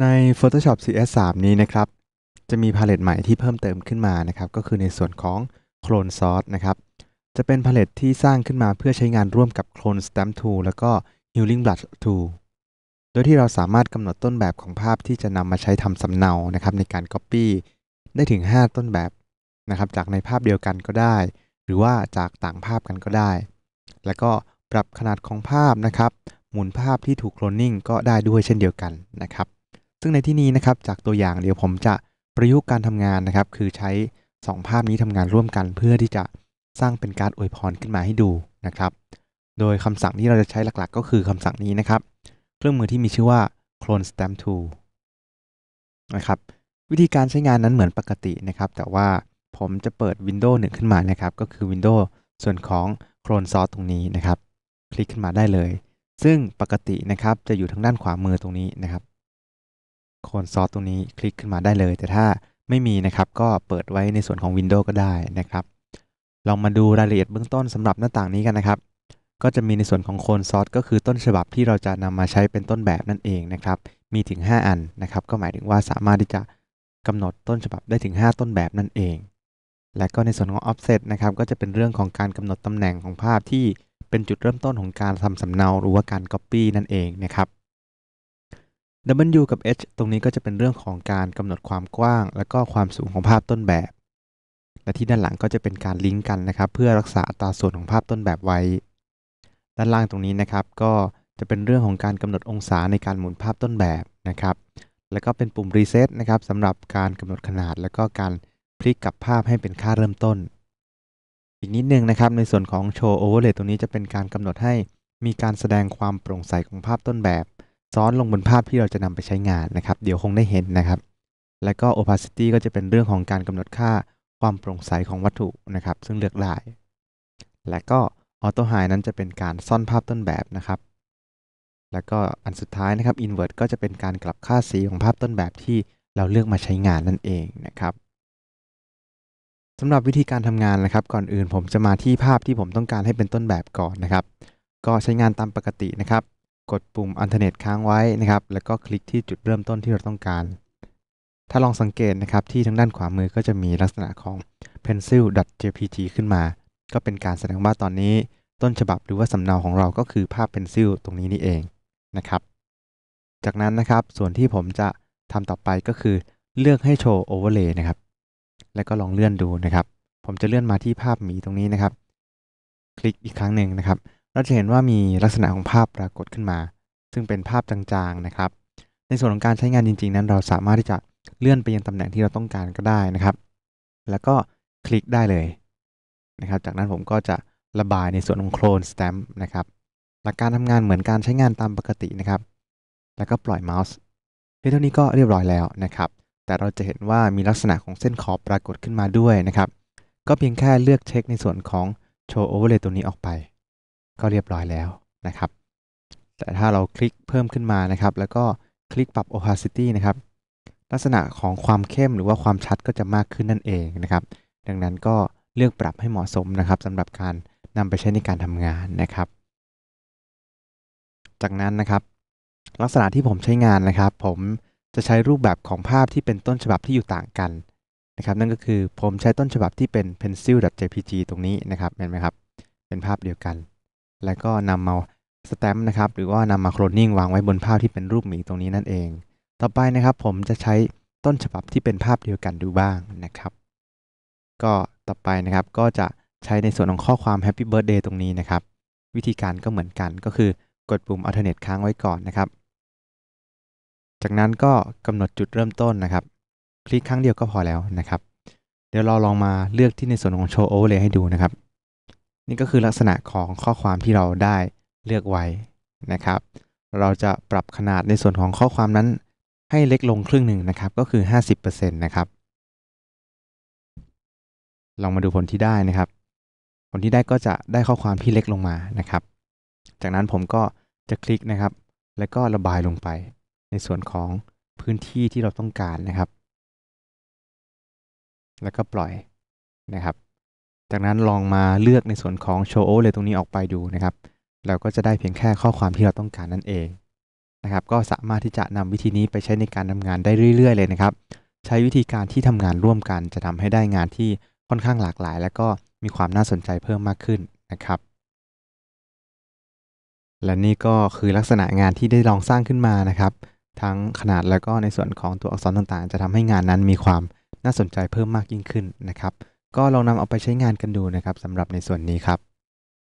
ใน Photoshop CS3 นี้นะครับ จะมีพาเลตใหม่ที่เพิ่มเติมขึ้นมานะครับ ก็คือในส่วนของ Clone Source นะครับ จะเป็นพาเลตที่สร้างขึ้นมาเพื่อใช้งานร่วมกับ Clone Stamp Tool แล้วก็ Healing Brush Tool โดยที่เราสามารถกำหนดต้นแบบของภาพที่จะนำมาใช้ทำสำเนานะครับในการ Copy ได้ถึง 5 ต้นแบบนะครับ จากในภาพเดียวกันก็ได้ หรือว่าจากต่างภาพกันก็ได้ แล้วก็ปรับขนาดของภาพนะครับ หมุนภาพที่ถูกโคลนนิ่งก็ได้ด้วยเช่นเดียวกันนะครับ ซึ่งในที่นี้นะครับจากตัวอย่างเดี๋ยวผมจะประยุกต์การทำงานนะครับ คือใช้ 2 ภาพนี้ทำงานร่วมกัน เพื่อที่จะสร้างเป็นการอวยพรขึ้นมาให้ดูนะครับ โดยคำสั่งที่เราจะใช้หลักๆ ก็คือคำสั่งนี้นะครับ เครื่องมือที่มีชื่อว่า clone stamp tool นะครับ วิธีการใช้งานนั้นเหมือนปกตินะครับ แต่ว่าผมจะเปิด Windows 1 ขึ้นมานะครับ ก็คือ Windows ส่วนของ Clone Source ตรงนี้นะครับ คลิกขึ้นมาได้เลย ซึ่งปกตินะครับจะอยู่ทางด้านขวามือตรงนี้นะครับ โคนซอสตรงนี้คลิกขึ้นมาได้เลย แต่ถ้าไม่มีนะครับก็เปิดไว้ในส่วนของ Windows ก็ได้นะครับลองมาดูรายละเอียดเบื้องต้นสำหรับหน้าต่างนี้กันนะครับ ก็จะมีในส่วนของโคนซอสก็คือต้นฉบับที่เราจะนำมาใช้เป็นต้นแบบนั่นเองนะครับ มีถึง 5 อันนะครับ ก็หมายถึงว่าสามารถที่จะกำหนดต้นฉบับได้ถึง 5 ต้นแบบนั่นเอง และก็ในส่วนของ offset นะครับก็จะเป็นเรื่องของการกำหนดตำแหน่งของภาพที่เป็นจุดเริ่มต้นของการทำสำเนาหรือว่าการ copy นั่นเองนะครับ W กับ H ตรงนี้ก็จะเป็นเรื่องของการกำหนดความกว้าง และก็ความสูงของภาพต้นแบบ และที่ด้านหลังก็จะเป็นการลิงก์กันนะครับ เพื่อรักษาอัตราส่วนของภาพต้นแบบไว้ ด้านล่างตรงนี้นะครับ ก็จะเป็นเรื่องของการกำหนดองศาในการหมุนภาพต้นแบบนะครับ แล้วก็เป็นปุ่ม reset นะครับสำหรับการกำหนดขนาด แล้วก็การพลิกกลับภาพให้เป็นค่าเริ่มต้น อีกนิดนึงนะครับ ในส่วนของ show overlay ตรงนี้จะเป็นการกำหนดให้มีการแสดงความโปร่งใสของภาพต้นแบบ ซ้อนลงบนภาพที่เราจะนำไปใช้งานนะครับ เดี๋ยวคงได้เห็นนะครับ และก็ opacity ก็จะเป็นเรื่องของการกำหนดค่าความโปร่งใสของวัตถุนะครับ ซึ่งเลือกได้ และก็ auto hide นั้นจะเป็นการซ่อนภาพต้นแบบนะครับ แล้วก็อันสุดท้ายนะครับ invert ก็จะเป็นการกลับค่าสีของภาพต้นแบบที่เราเลือกมาใช้งานนั่นเองนะครับสำหรับวิธีการทำงานนะครับ ก่อนอื่นผมจะมาที่ภาพที่ผมต้องการให้เป็นต้นแบบก่อนนะครับ ก็ใช้งานตามปกตินะครับ กดปุ่ม Alternate ค้างไว้นะครับ แล้วก็คลิกที่จุดเริ่มต้นที่เราต้องการ ถ้าลองสังเกตนะครับที่ทางด้านขวามือก็จะมีลักษณะของ pencil.jpg ขึ้นมา ก็เป็นการแสดงว่าตอนนี้ต้นฉบับหรือว่าสำเนาของเราก็คือภาพ pencil ตรงนี้นี่เองนะครับ จากนั้นนะครับส่วนที่ผมจะทำต่อไปก็คือเลือกให้โชว์ overlay นะครับ แล้วก็ลองเลื่อนดูนะครับ ผมจะเลื่อนมาที่ภาพหมีตรงนี้นะครับ คลิกอีกครั้งหนึ่งนะครับ เราจะเห็นว่ามีลักษณะของภาพปรากฏขึ้นมา ซึ่งเป็นภาพจางๆนะครับ ในส่วนของการใช้งานจริง ๆ นั้น เราสามารถที่จะเลื่อนไปยังตำแหน่งที่เราต้องการก็ได้นะครับ แล้วก็คลิกได้เลยนะครับ จากนั้นผมก็จะระบายในส่วนของโคลนสแตมป์นะครับ หลักการทำงานเหมือนการใช้งานตามปกตินะครับ แล้วก็ปล่อยเมาส์เท่านี้ก็เรียบร้อยแล้วนะครับ แต่เราจะเห็นว่ามีลักษณะของเส้นขอบปรากฏขึ้นมาด้วยนะครับ ก็เพียงแค่เลือกเช็คในส่วนของโชว์โอเวอร์เลย์ตัวนี้ออกไป ก็เรียบร้อยแล้วนะครับ แต่ถ้าเราคลิกเพิ่มขึ้นมานะครับ แล้วก็คลิกปรับ opacity นะครับ ลักษณะของความเข้มหรือว่าความชัดก็จะมากขึ้นนั่นเองนะครับ ดังนั้นก็เลือกปรับให้เหมาะสมนะครับสำหรับการนำไปใช้ในการทำงานนะครับ จากนั้นนะครับ ลักษณะที่ผมใช้งานนะครับ ผมจะใช้รูปแบบของภาพที่เป็นต้นฉบับที่อยู่ต่างกันนะครับ นั่นก็คือผมใช้ต้นฉบับที่เป็น pencil.jpg ตรงนี้นะครับเห็นไหมครับ เป็นภาพเดียวกัน แล้วก็นำมาสแตมป์นะครับหรือว่านำมาโคลนนิ่งวางไว้บนภาพที่เป็นรูปหมีตรงนี้นั่นเอง ต่อไปนะครับผมจะใช้ต้นฉบับที่เป็นภาพเดียวกันดูบ้างนะครับ ก็ต่อไปนะครับก็จะใช้ในส่วนของข้อความ Happy Birthday ตรงนี้นะครับ วิธีการก็เหมือนกันก็คือกดปุ่ม Alternate ค้างไว้ก่อนนะครับ จากนั้นก็กำหนดจุดเริ่มต้นนะครับ คลิกครั้งเดียวก็พอแล้วนะครับ เดี๋ยวเราลองมาเลือกที่ในส่วนของ Show Overlay ให้ดูนะครับ นี่ก็คือลักษณะของข้อความที่เราได้เลือกไว้นะครับ เราจะปรับขนาดในส่วนของข้อความนั้นให้เล็กลงครึ่งหนึ่งนะครับ ก็คือ 50%นะครับ ลองมาดูผลที่ได้นะครับ ผลที่ได้ก็จะได้ข้อความที่เล็กลงมานะครับ จากนั้นผมก็จะคลิกนะครับ แล้วก็ระบายลงไป ในส่วนของพื้นที่ที่เราต้องการนะครับ แล้วก็ปล่อยนะครับ จากนั้นลองมาเลือกในส่วนของ show overlay ตรงนี้ออกไปดูนะครับ เราก็จะได้เพียงแค่ข้อความที่เราต้องการนั่นเองนะครับก็สามารถที่จะนำวิธีนี้ไปใช้ในการทำงานได้เรื่อย ๆ เลยนะครับ ใช้วิธีการที่ทำงานร่วมกัน จะทำให้ได้งานที่ค่อนข้างหลากหลาย และก็มีความน่าสนใจเพิ่มมากขึ้นนะครับ และนี่ก็คือลักษณะงานที่ได้ลองสร้างขึ้นมานะครับ ทั้งขนาดแล้วก็ในส่วนของตัวอักษรต่างๆ จะทำให้งานนั้นมีความน่าสนใจเพิ่มมากยิ่งขึ้นนะครับ ก็ลองนำเอาไปใช้งานกันดูนะครับสำหรับในส่วนนี้ครับ